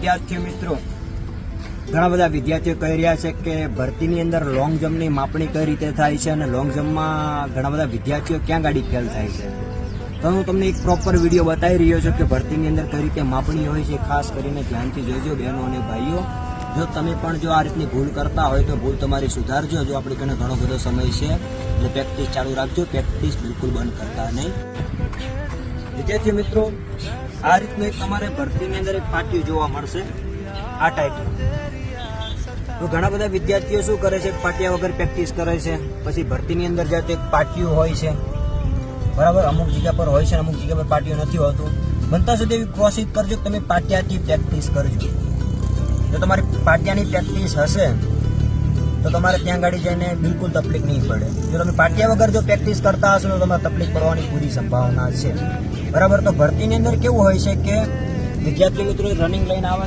વિદ્યાર્થી મિત્રો, ઘણા બધા વિદ્યાર્થીઓ કહી રહ્યા છે કે ભરતીની અંદર લોંગ જમ્પની માપણી કઈ રીતે થાય છે અને લોંગ જમ્પમાં ઘણા બધા વિદ્યાર્થીઓ ક્યાં ગાડી ફેલ થાય છે. તો હું તમને એક પ્રોપર વીડિયો બતાવી રહ્યો છું કે ભરતીની અંદર કઈ રીતે માપણી હોય છે, ખાસ કરીને ધ્યાનથી જોજો બહેનો અને ભાઈઓ. જો તમે પણ જો આ રીતની ભૂલ કરતા હોય તો ભૂલ તમારી સુધારજો. જો આપણી કને ઘણો બધો સમય છે, એટલે પ્રેક્ટિસ ચાલુ રાખજો. પ્રેક્ટિસ બિલકુલ બંધ કરતા નહીં. વિદ્યાર્થી મિત્રો, આ રીતનું એક તમારે ભરતીની અંદર એક પાટિયું જોવા મળશે. આ ટાઈપનું તો ઘણા બધા વિદ્યાર્થીઓ શું કરે છે? પાટિયા વગર પ્રેક્ટિસ કરે છે. પછી ભરતીની અંદર જાતે એક પાટિયું હોય છે. બરાબર? અમુક જગ્યા પર હોય છે, અમુક જગ્યા પર પાટિયું નથી હોતું. બનતા સુધી એવી કોશિશ કરજો કે તમે પાટિયાથી પ્રેક્ટિસ કરજો. જો તમારી પાટિયાની પ્રેક્ટિસ હશે તો તમારે ત્યાં ગાડી જઈને બિલકુલ તકલીફ નહીં પડે. જો તમે પાટિયા વગર જો પ્રેક્ટિસ કરતા હશો, તો તમારે તકલીફ પડવાની પૂરી સંભાવના છે. બરાબર? તો ભરતીની અંદર કેવું હોય છે કે વિદ્યાર્થી મિત્રો રનિંગ લઈને આવે